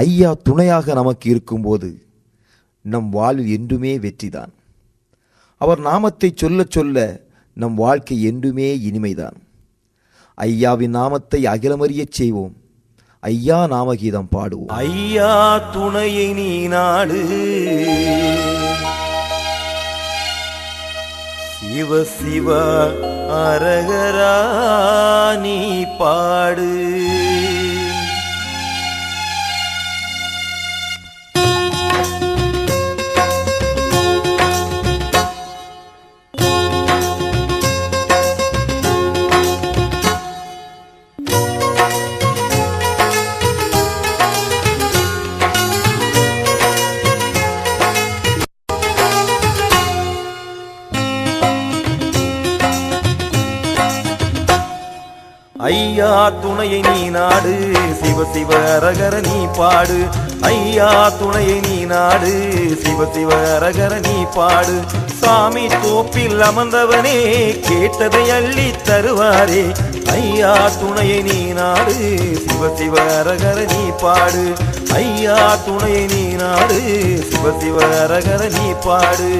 ஐயா துணையாக நமக்கு இருக்கும்போது நம் வாழ்வில் என்றுமே வெற்றிதான். அவர் நாமத்தை சொல்லச் சொல்ல நம் வாழ்க்கை என்றுமே இனிமைதான். ஐயாவின் நாமத்தை அகிலமறியச் செய்வோம். ஐயா நாமகீதம் பாடுவோம். ஐயா துணையை நீ நாடு. சிவ சிவ அரகரா நீ பாடு. ஐயா துணையை நீ நாடு. சிவ சிவ அரகர நீ பாடு. ஐயா துணையை நீ நாடு. சிவ சிவ அரகர நீ பாடு. சாமி தோப்பில் அமர்ந்தவனே கேட்டதை அள்ளி தருவாரே. ஐயா துணையை நீ நாடு. சிவ சிவ அரகர நீ பாடு. ஐயா துணையை நீ நாடு. சிவ சிவ அரகர நீ பாடு.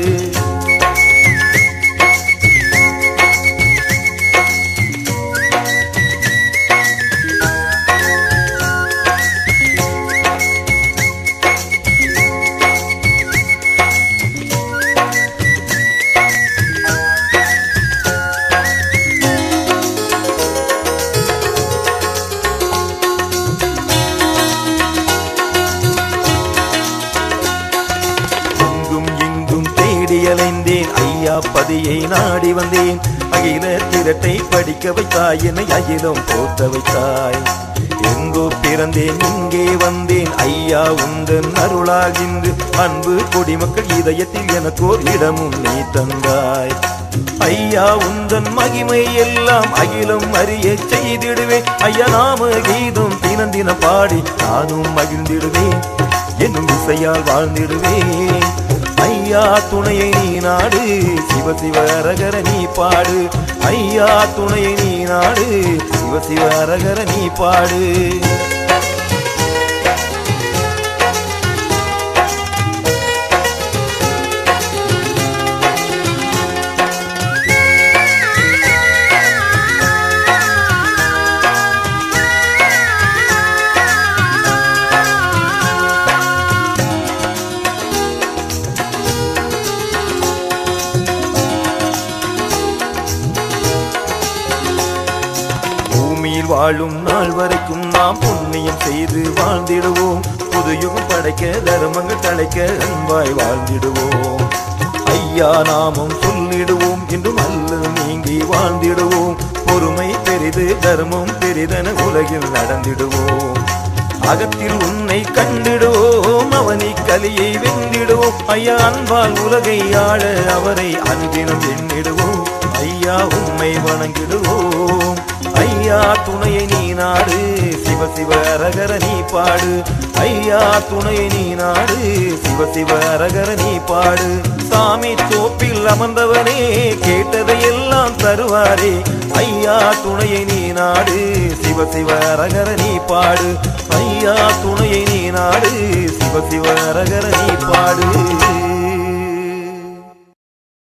இங்கும் ஐயா பதியை நாடி வந்தேன். அகில திரட்டை படிக்க வைத்தாய். என்னை அகிலம் போத்த வைத்தாய். எங்கோ பிறந்தேன் இங்கே வந்தேன். ஐயா உந்தன் அருளாகின்று அன்பு குடிமக்கள் இதயத்தில் எனக்கோர் இடமும் நீ தந்தாய். ஐயா உந்தன் மகிமை எல்லாம் அகிலம் அறிய செய்திடுவேன். ஐயா நாம கீதம் தினந்தின பாடி நானும் மகிழ்ந்திடுவேன். என்னும் இசையால் வாழ்ந்திடுவேன். ஐயா துணையை நீ நாடு. சிவ சிவ அரகர நீ பாடு. ஐயா துணையை நீ நாடு. சிவ சிவ அரகர நீ பாடு. வாழும் நாள் வரைக்கும் நாம் புண்ணியம் செய்து வாழ்ந்திடுவோம். புது யுகம் படைக்க தர்மங்கள் தலைக்க அன்பாய் வாழ்ந்திடுவோம். ஐயா நாமும் சொல்லிடுவோம் என்றும் அல்ல நீங்கி வாழ்ந்திடுவோம். பொறுமை பெரிது தர்மம் பெரிதென உலகில் நடந்திடுவோம். அகத்தில் உன்னை கண்டிடுவோம் அவனை கலியை வென்றிடுவோம். ஐயா அன்பால் உலகை ஆள அவரை அன்பினம் எண்ணிடுவோம். ஐயா உம்மை வணங்கிடுவோம். ஐயா துணையை நீ நாடு. சிவ சிவ அரகர நீ பாடு. ஐயா துணையை நீ நாடு. சிவ சிவ அரகர நீ பாடு. சாமி தோப்பில் அமர்ந்தவனே கேட்டதை எல்லாம் தருவாரே. ஐயா துணையை நீ நாடு. சிவ சிவ அரகர நீ பாடு. ஐயா துணையை நீ நாடு. சிவ சிவ அரகர நீ பாடு.